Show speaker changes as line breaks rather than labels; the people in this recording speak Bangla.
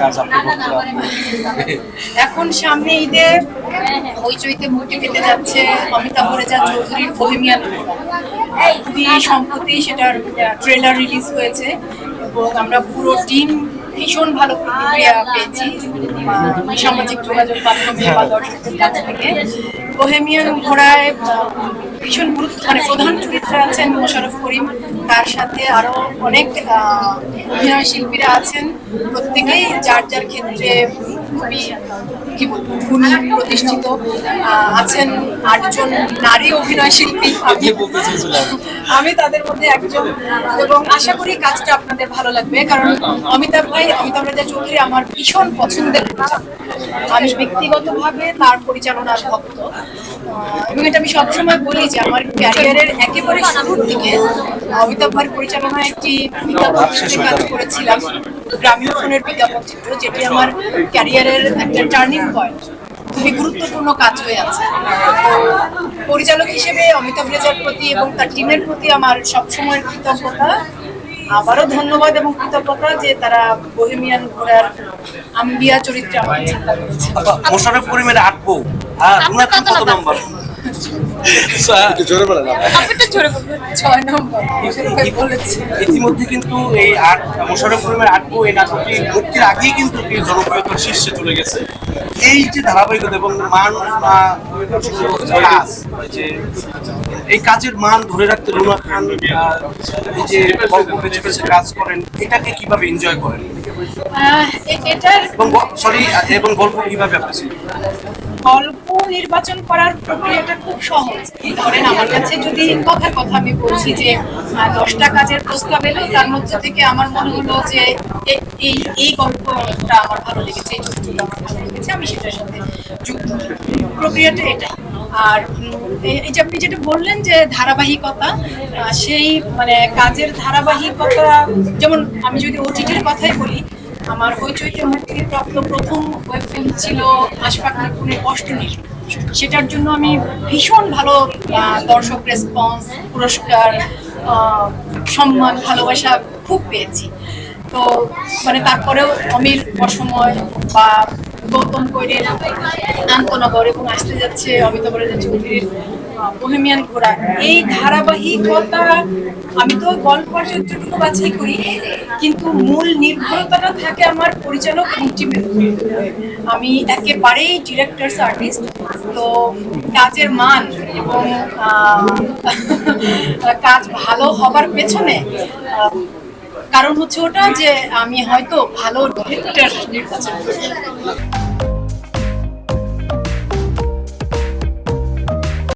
কাজ আপনি
এখন সামনে ঈদে হইচইতে মুক্তি পেতে যাচ্ছে অমিতাভ রেজা চৌধুরীর বহেমিয়ান খুবই সম্প্রতি সেটার ট্রেলার রিলিজ হয়েছে এবং আমরা পুরো টিম ভীষণ ভালো প্রতিক্রিয়া পেয়েছি সামাজিক যোগাযোগ মাধ্যমে বা দর্শকদের কাছ থেকে। বহেমিয়ান ঘোড়ায় ভীষণ গুরুত্ব মানে প্রধান চরিত্রে আছেন মোশারফ করিম। তার সাথে আরও অনেক অভিনয় শিল্পীরা আছেন। প্রত্যেকেই যার যার ক্ষেত্রে খুবই কি বলব গুণী প্রতিষ্ঠিত আছেন। আটজন নারী অভিনয় শিল্পী। আমি তাদের মধ্যে একজন। এবং আশা করি কাজটা আপনাদের ভালো লাগবে কারণ অমিতাভ ভাই অমিতাভ রাজা চৌধুরী আমার ভীষণ পছন্দের। আমি ব্যক্তিগতভাবে তার পরিচালনার ভক্ত। এবং এটা আমি সবসময় বলি যে আমার ক্যারিয়ারের একেবারে শুরুর দিকে অমিতাভ ভাইয়ের পরিচালনায় একটি বিজ্ঞাপন কাজ করেছিলাম গ্রামীণ ফোনের বিজ্ঞাপন চিত্র যেটি আমার ক্যারিয়ারের একটা টার্নিং পয়েন্ট খুবই গুরুত্বপূর্ণ কাজ হয়ে আছে। পরিচালক হিসেবে অমিতাভ রেজার প্রতি এবং তার টিমের প্রতি আমার সবসময় কৃতজ্ঞতা। আবারও ধন্যবাদ এবং কৃতজ্ঞতা যে তারা বহেমিয়ান ঘোড়ার আম্বিয়া চরিত্রে আমাকে চিন্তা করেছে।
মোশারফ করিমের আট বউ হ্যাঁ কত নম্বর? ইতিমধ্যে কিন্তু এই আট মোশারফ করিমের আট বউ এই নাটকটি মুক্তির আগেই কিন্তু জনপ্রিয়তার শীর্ষে চলে গেছে। এই যে ধারাবাহিকতা এবং মান এই যে এই কাজের মান ধরে রাখতে রুনা খান এই যে গল্প বেছে বেছে কাজ করেন এটাকে কীভাবে এনজয় করেন? এবং সরি এবং গল্প কীভাবে আপনি
গল্প নির্বাচন করার প্রক্রিয়াটা খুব সহজ। ধরেন আমার কাছে যদি কথার কথা আমি বলছি যে দশটা কাজের প্রস্তাব এলো, তার মধ্যে থেকে আমার মনে হলো যে এই এই গল্পটা আমার ভালো লেগেছে, এই চরিত্রটা আমার ভালো লেগেছে, আমি সেটার সাথে যুক্ত। প্রক্রিয়াটা এটাই। আর এই- যে আপনি যেটা বললেন যে ধারাবাহিকতা সেই মানে কাজের ধারাবাহিকতা, যেমন আমি যদি ওটিটির কথাই বলি, আমার হইচইতে মুক্তিপ্রাপ্ত প্রথম ওয়েব ফিল্ম ছিল আশফাক নিপুণের অষ্টনীর সেটার জন্য আমি ভীষণ ভালো দর্শক রেসপন্স পুরস্কার সম্মান, ভালোবাসা খুব পেয়েছি। তো মানে তারপরেও অমির অসময় বা গৌতম কৈরের আন্তনগর এবং আসতে যাচ্ছে অমিতাভ চৌধুরীর বহেমিয়ান ঘোড়া। এই ধারাবাহিকতা, আমি তো গল্প চরিত্রটুকু বাছাই করি, কিন্তু মূল নির্ভরতাটা থাকে আমার পরিচালক আমি একেবারেই ডিরেক্টরস আর্টিস্ট তো কাজের মান এবং কাজ ভালো হবার পেছনে কারণ হচ্ছে ওটা যে আমি হয়তো ভালো ডিরেক্টর নির্বাচন করি।